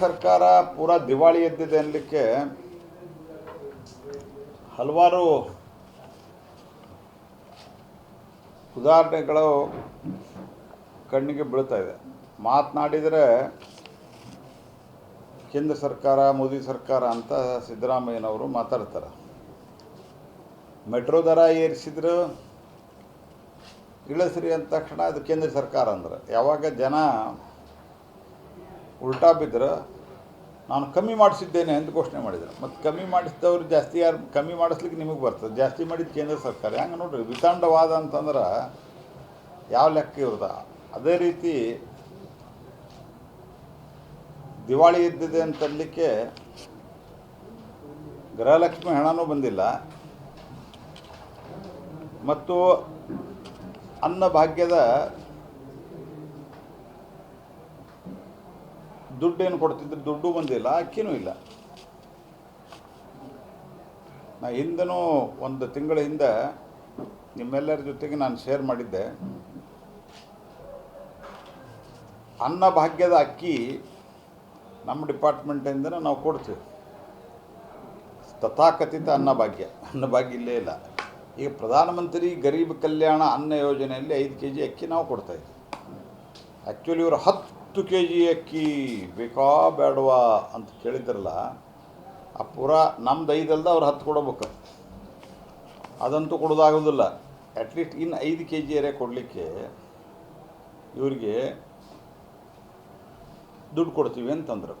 ಸರ್ಕಾರ ಪೂರಾ ದಿವಾಳಿ ಎದ್ದಿದೆ ಅನ್ನಲಿಕ್ಕೆ ಹಲವಾರು ಉದಾಹರಣೆಗಳು ಕಣ್ಣಿಗೆ ಬೀಳ್ತಾ ಇದೆ. ಮಾತನಾಡಿದರೆ ಕೇಂದ್ರ ಸರ್ಕಾರ, ಮೋದಿ ಸರ್ಕಾರ ಅಂತ ಸಿದ್ದರಾಮಯ್ಯನವರು ಮಾತಾಡ್ತಾರೆ. ಮೆಟ್ರೋ ದರ ಏರಿಸಿದ್ರು, ಇಳಿಸ್ರಿ ಅಂದ ತಕ್ಷಣ ಅದು ಕೇಂದ್ರ ಸರ್ಕಾರ ಅಂದ್ರೆ. ಯಾವಾಗ ಜನ ಉಲ್ಟಾ ಬಿದ್ದರೆ ನಾನು ಕಮ್ಮಿ ಮಾಡಿಸಿದ್ದೇನೆ ಅಂತ ಘೋಷಣೆ ಮಾಡಿದ್ರು. ಮತ್ತು ಕಮ್ಮಿ ಮಾಡಿಸಿದವ್ರು ಜಾಸ್ತಿ ಯಾರು ಕಮ್ಮಿ ಮಾಡಿಸ್ಲಿಕ್ಕೆ ನಿಮಗೆ ಬರ್ತದೆ. ಜಾಸ್ತಿ ಮಾಡಿದ ಕೇಂದ್ರ ಸರ್ಕಾರ. ಹೆಂಗೆ ನೋಡಿರಿ, ವಿತಾಂಡವಾದ ಅಂತಂದ್ರೆ ಯಾವ ಲೆಕ್ಕ ಇರೋದ ಅದೇ ರೀತಿ ದಿವಾಳಿ ಇದ್ದಿದೆ ಅಂತನ್ಲಿಕ್ಕೆ ಗೃಹಲಕ್ಷ್ಮಿ ಹಣನೂ ಬಂದಿಲ್ಲ. ಮತ್ತು ಅನ್ನಭಾಗ್ಯದ ದುಡ್ಡೇನು ಕೊಡ್ತಿದ್ರು ದುಡ್ಡು ಬಂದಿಲ್ಲ ಅಕ್ಕಿನೂ ಇಲ್ಲ. ನಾ ಹಿಂದನೂ ಒಂದು ತಿಂಗಳ ಹಿಂದೆ ನಿಮ್ಮೆಲ್ಲರ ಜೊತೆಗೆ ನಾನು ಶೇರ್ ಮಾಡಿದ್ದೆ. ಅನ್ನಭಾಗ್ಯದ ಅಕ್ಕಿ ನಮ್ಮ ಡಿಪಾರ್ಟ್ಮೆಂಟಿಂದ ನಾವು ಕೊಡ್ತೀವಿ. ತಥಾಕಥಿತ ಅನ್ನಭಾಗ್ಯ ಅನ್ನಭಾಗ್ಯ ಇಲ್ಲೇ ಇಲ್ಲ. ಈಗ ಪ್ರಧಾನಮಂತ್ರಿ ಗರೀಬ್ ಕಲ್ಯಾಣ ಅನ್ನ ಯೋಜನೆಯಲ್ಲಿ ಐದು ಕೆ ಜಿ ಅಕ್ಕಿ ನಾವು ಕೊಡ್ತಾಯಿದ್ವಿ ಆ್ಯಕ್ಚುಲಿ ಇವರು ಹತ್ತು ಕೆ ಜಿ ಅಕ್ಕಿ ಬೇಕಾ ಬೇಡವಾ ಅಂತ ಕೇಳಿದ್ರಲ್ಲ, ಆ ಪೂರ ನಮ್ದು ಐದಲ್ದ ಅವ್ರು ಹತ್ತು ಕೊಡಬೇಕು. ಅದಂತೂ ಕೊಡೋದಾಗೋದಿಲ್ಲ. ಅಟ್ಲೀಸ್ಟ್ ಇನ್ನು ಐದು ಕೆ ಜಿ ಅರೆ ಕೊಡಲಿಕ್ಕೆ ಇವರಿಗೆ ದುಡ್ಡು ಕೊಡ್ತೀವಿ ಅಂತಂದರು.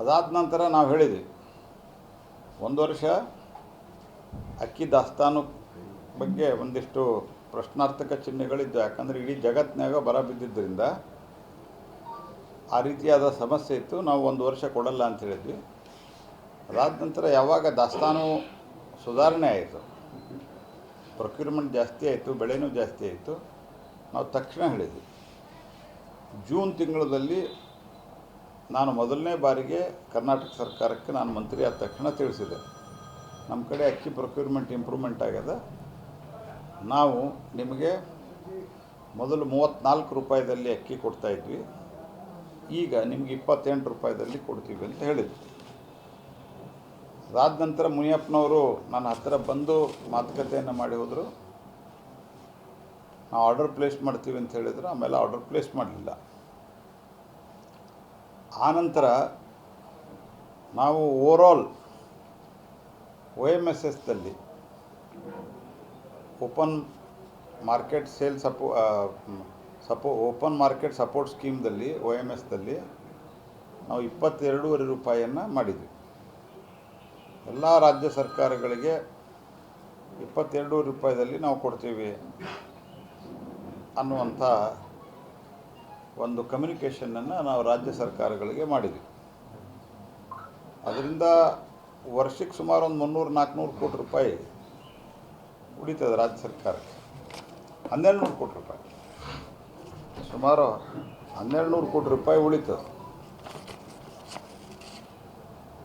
ಅದಾದ ನಂತರ ನಾವು ಹೇಳಿದ್ವಿ, ಒಂದು ವರ್ಷ ಅಕ್ಕಿ ದಾಸ್ತಾನು ಬಗ್ಗೆ ಒಂದಿಷ್ಟು ಪ್ರಶ್ನಾರ್ಥಕ ಚಿಹ್ನೆಗಳಿದ್ದು, ಯಾಕಂದರೆ ಇಡೀ ಜಗತ್ತಿನಾಗ ಬರ ಬಿದ್ದಿದ್ದರಿಂದ ಆ ರೀತಿಯಾದ ಸಮಸ್ಯೆ ಇತ್ತು. ನಾವು ಒಂದು ವರ್ಷ ಕೊಡಲ್ಲ ಅಂತ ಹೇಳಿದ್ವಿ. ಅದಾದ ನಂತರ ಯಾವಾಗ ದಾಸ್ತಾನು ಸುಧಾರಣೆ ಆಯಿತು. ಪ್ರೊಕ್ಯೂರ್ಮೆಂಟ್ ಜಾಸ್ತಿ ಆಯಿತು, ಬೆಳೆನೂ ಜಾಸ್ತಿ ಆಯಿತು. ನಾವು ತಕ್ಷಣ ಹೇಳಿದ್ವಿ. ಜೂನ್ ತಿಂಗಳಲ್ಲಿ ನಾನು ಮೊದಲನೇ ಬಾರಿಗೆ ಕರ್ನಾಟಕ ಸರ್ಕಾರಕ್ಕೆ ನಾನು ಮಂತ್ರಿ ಆದ ತಕ್ಷಣ ತಿಳಿಸಿದೆ. ನಮ್ಮ ಕಡೆ ಅಕ್ಕಿ ಪ್ರೊಕ್ಯೂರ್ಮೆಂಟ್ ಇಂಪ್ರೂವ್ಮೆಂಟ್ ಆಗ್ಯದ. ನಾವು ನಿಮಗೆ ಮೊದಲು ಮೂವತ್ತ್ನಾಲ್ಕು ರೂಪಾಯಿದಲ್ಲಿ ಅಕ್ಕಿ ಕೊಡ್ತಾಯಿದ್ವಿ ಈಗ ನಿಮ್ಗೆ ಇಪ್ಪತ್ತೆಂಟು ರೂಪಾಯಿದಲ್ಲಿ ಕೊಡ್ತೀವಿ ಅಂತ ಹೇಳಿದ್ವಿ ಅದಾದ ನಂತರ ಮುನಿಯಪ್ಪನವರು ನನ್ನ ಹತ್ತಿರ ಬಂದು ಮಾತುಕತೆಯನ್ನು ಮಾಡಿ ಹೋದರು. ನಾವು ಆರ್ಡರ್ ಪ್ಲೇಸ್ ಮಾಡ್ತೀವಿ ಅಂತ ಹೇಳಿದ್ರು. ಆಮೇಲೆ ಆರ್ಡರ್ ಪ್ಲೇಸ್ ಮಾಡಲಿಲ್ಲ. ಆನಂತರ ನಾವು ಓವರಾಲ್ ಒ ಎಂ ಎಸ್ ಎಸ್ದಲ್ಲಿ ಓಪನ್ ಮಾರ್ಕೆಟ್ ಸೇಲ್ ಸಪೋ ಸಪೋ ಓಪನ್ ಮಾರ್ಕೆಟ್ ಸಪೋರ್ಟ್ ಸ್ಕೀಮ್ದಲ್ಲಿ ಒ ಎಂ ಎಸ್ದಲ್ಲಿ ನಾವು ಇಪ್ಪತ್ತೆರಡೂವರೆ ರೂಪಾಯಿಯನ್ನು ಮಾಡಿದ್ವಿ. ಎಲ್ಲ ರಾಜ್ಯ ಸರ್ಕಾರಗಳಿಗೆ ಇಪ್ಪತ್ತೆರಡು ರೂಪಾಯಿದಲ್ಲಿ ನಾವು ಕೊಡ್ತೀವಿ ಅನ್ನುವಂಥ ಒಂದು ಕಮ್ಯುನಿಕೇಷನನ್ನು ನಾವು ರಾಜ್ಯ ಸರ್ಕಾರಗಳಿಗೆ ಮಾಡಿದ್ವಿ. ಅದರಿಂದ ವರ್ಷಕ್ಕೆ ಸುಮಾರು ಒಂದು ಮುನ್ನೂರು, ನಾಲ್ಕುನೂರು ಕೋಟಿ ರೂಪಾಯಿ ಉಳಿತದೆ ರಾಜ್ಯ ಸರ್ಕಾರಕ್ಕೆ. ಹನ್ನೆರಡು ನೂರು ಕೋಟಿ ರೂಪಾಯಿ. ಸುಮಾರು ಹನ್ನೆರಡು ನೂರು ಕೋಟಿ ರೂಪಾಯಿ ಉಳಿತದೆ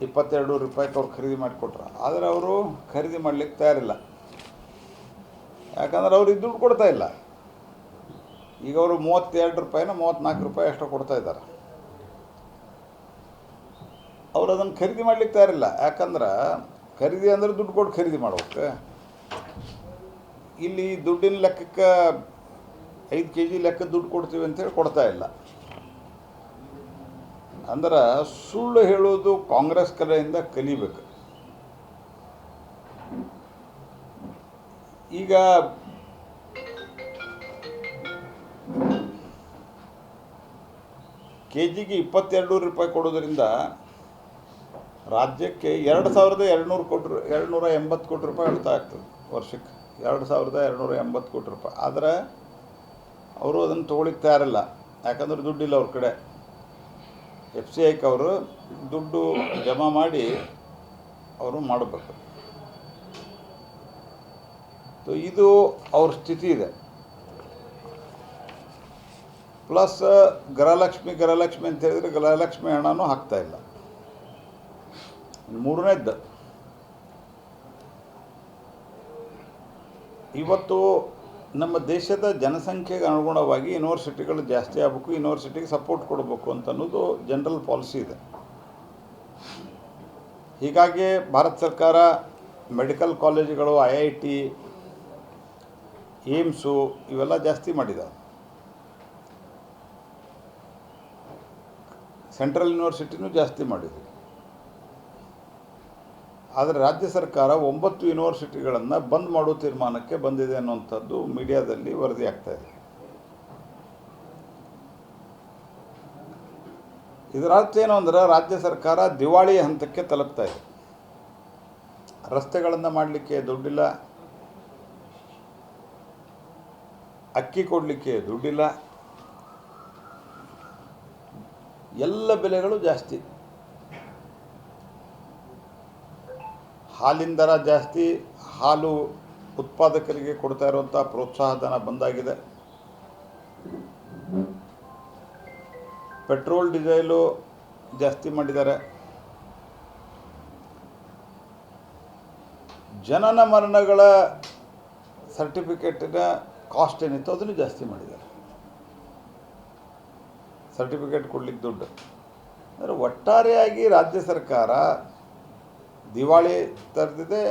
ಇಪ್ಪತ್ತೆರಡು ರೂಪಾಯಿಗೆ ಅವ್ರು ಖರೀದಿ ಮಾಡಿಕೊಟ್ರು ಆದರೆ ಅವರು ಖರೀದಿ ಮಾಡಲಿಕ್ಕೆ ತಯಾರಿಲ್ಲ. ಯಾಕಂದ್ರೆ ಅವ್ರಿಗೆ ದುಡ್ಡು ಕೊಡ್ತಾ ಇಲ್ಲ. ಈಗ ಅವರು ಮೂವತ್ತೆರಡು ರೂಪಾಯಿನ ಮೂವತ್ತ್ನಾಲ್ಕು ರೂಪಾಯಿ ಅಷ್ಟು ಕೊಡ್ತಾ ಇದ್ದಾರೆ. ಅವ್ರು ಅದನ್ನು ಖರೀದಿ ಮಾಡ್ಲಿಕ್ಕೆ ತಯಾರಿಲ್ಲ. ಯಾಕಂದ್ರೆ ಖರೀದಿ ಅಂದರೆ ದುಡ್ಡು ಕೊಟ್ಟು ಖರೀದಿ ಮಾಡ್ಬೇಕು. ಇಲ್ಲಿ ದುಡ್ಡಿನ ಲೆಕ್ಕಕ್ಕೆ ಐದು ಕೆ ಜಿ ಲೆಕ್ಕ ದುಡ್ಡು ಕೊಡ್ತೀವಿ ಅಂತೇಳಿ ಕೊಡ್ತಾ ಇಲ್ಲ. ಅಂದ್ರೆ ಸುಳ್ಳು ಹೇಳೋದು ಕಾಂಗ್ರೆಸ್ ಕಡೆಯಿಂದ ಕಲಿಬೇಕು. ಈಗ ಕೆ ಜಿಗೆ ಇಪ್ಪತ್ತೆರಡು ರೂಪಾಯಿ ಕೊಡೋದ್ರಿಂದ ರಾಜ್ಯಕ್ಕೆ ಎರಡು ಸಾವಿರದ ಎರಡುನೂರು ಕೋಟಿ ಎರಡು ಎರಡುನೂರ ಎಂಬತ್ತು ಕೋಟಿ ರೂಪಾಯಿ ಉಳಿತಾಯ ಆಗ್ತದೆ ವರ್ಷಕ್ಕೆ. ಎರಡು ಸಾವಿರದ ಎರಡುನೂರ ಎಂಬತ್ತು ಕೋಟಿ ರೂಪಾಯಿ. ಆದರೆ ಅವರು ಅದನ್ನು ತೊಗೊಳಿಕ್ಕೆ ತಯಾರಿಲ್ಲ. ಯಾಕಂದ್ರೆ ದುಡ್ಡಿಲ್ಲ ಅವ್ರ ಕಡೆ. ಎಫ್ ಸಿ ಐಕ್ ಅವರು ದುಡ್ಡು ಜಮಾ ಮಾಡಿ ಅವರು ಮಾಡಬೇಕು. ಇದು ಅವ್ರ ಸ್ಥಿತಿ ಇದೆ. ಪ್ಲಸ್ ಗೃಹಲಕ್ಷ್ಮಿ ಗೃಹಲಕ್ಷ್ಮಿ ಅಂತ ಹೇಳಿದ್ರೆ ಗೃಹಲಕ್ಷ್ಮಿ ಹಣನೂ ಹಾಕ್ತಾ ಇಲ್ಲ. ಮೂರನೇದ್ದು ಇವತ್ತು ನಮ್ಮ ದೇಶದ ಜನಸಂಖ್ಯೆಗೆ ಅನುಗುಣವಾಗಿ ಯೂನಿವರ್ಸಿಟಿಗಳು ಜಾಸ್ತಿ ಆಗಬೇಕು ಯೂನಿವರ್ಸಿಟಿಗೆ ಸಪೋರ್ಟ್ ಕೊಡಬೇಕು ಅಂತ ಅನ್ನೋದು ಜನರಲ್ ಪಾಲಿಸಿ ಇದೆ. ಹೀಗಾಗಿ ಭಾರತ ಸರ್ಕಾರ ಮೆಡಿಕಲ್ ಕಾಲೇಜುಗಳು ಐ ಐ ಟಿ ಏಮ್ಸು ಇವೆಲ್ಲ ಜಾಸ್ತಿ ಮಾಡಿದ ಸೆಂಟ್ರಲ್ ಯೂನಿವರ್ಸಿಟಿನೂ ಜಾಸ್ತಿ ಮಾಡಿದೆ. ಆದರೆ ರಾಜ್ಯ ಸರ್ಕಾರ ಒಂಬತ್ತು ಯೂನಿವರ್ಸಿಟಿಗಳನ್ನು ಬಂದ್ ಮಾಡೋ ತೀರ್ಮಾನಕ್ಕೆ ಬಂದಿದೆ ಅನ್ನುವಂಥದ್ದು ಮೀಡಿಯಾದಲ್ಲಿ ವರದಿ ಆಗ್ತಾ ಇದೆ. ಇದರ ಅರ್ಥ ಏನು ಅಂದರೆ ರಾಜ್ಯ ಸರ್ಕಾರ ದಿವಾಳಿ ಹಂತಕ್ಕೆ ತಲುಪ್ತಾ ಇದೆ. ರಸ್ತೆಗಳನ್ನು ಮಾಡಲಿಕ್ಕೆ ದುಡ್ಡಿಲ್ಲ. ಅಕ್ಕಿ ಕೊಡಲಿಕ್ಕೆ ದುಡ್ಡಿಲ್ಲ. ಎಲ್ಲ ಬೆಲೆಗಳು ಜಾಸ್ತಿ. ಹಾಲಿನ ದರ ಜಾಸ್ತಿ, ಹಾಲು ಉತ್ಪಾದಕರಿಗೆ ಕೊಡ್ತಾ ಇರುವಂಥ ಪ್ರೋತ್ಸಾಹಧನ ಬಂದಾಗಿದೆ. ಪೆಟ್ರೋಲ್, ಡೀಸೆಲು ಜಾಸ್ತಿ ಮಾಡಿದ್ದಾರೆ. ಜನನ ಮರಣಗಳ ಸರ್ಟಿಫಿಕೇಟಿನ ಕಾಸ್ಟ್ ಏನಿತ್ತು ಅದನ್ನು ಜಾಸ್ತಿ ಮಾಡಿದ್ದಾರೆ. ಸರ್ಟಿಫಿಕೇಟ್ ಕೊಡ್ಲಿಕ್ಕೆ ದುಡ್ಡು. ಅಂದರೆ ಒಟ್ಟಾರೆಯಾಗಿ ರಾಜ್ಯ ಸರ್ಕಾರ ದಿವಾಳಿ ತರೆದಿದೆ.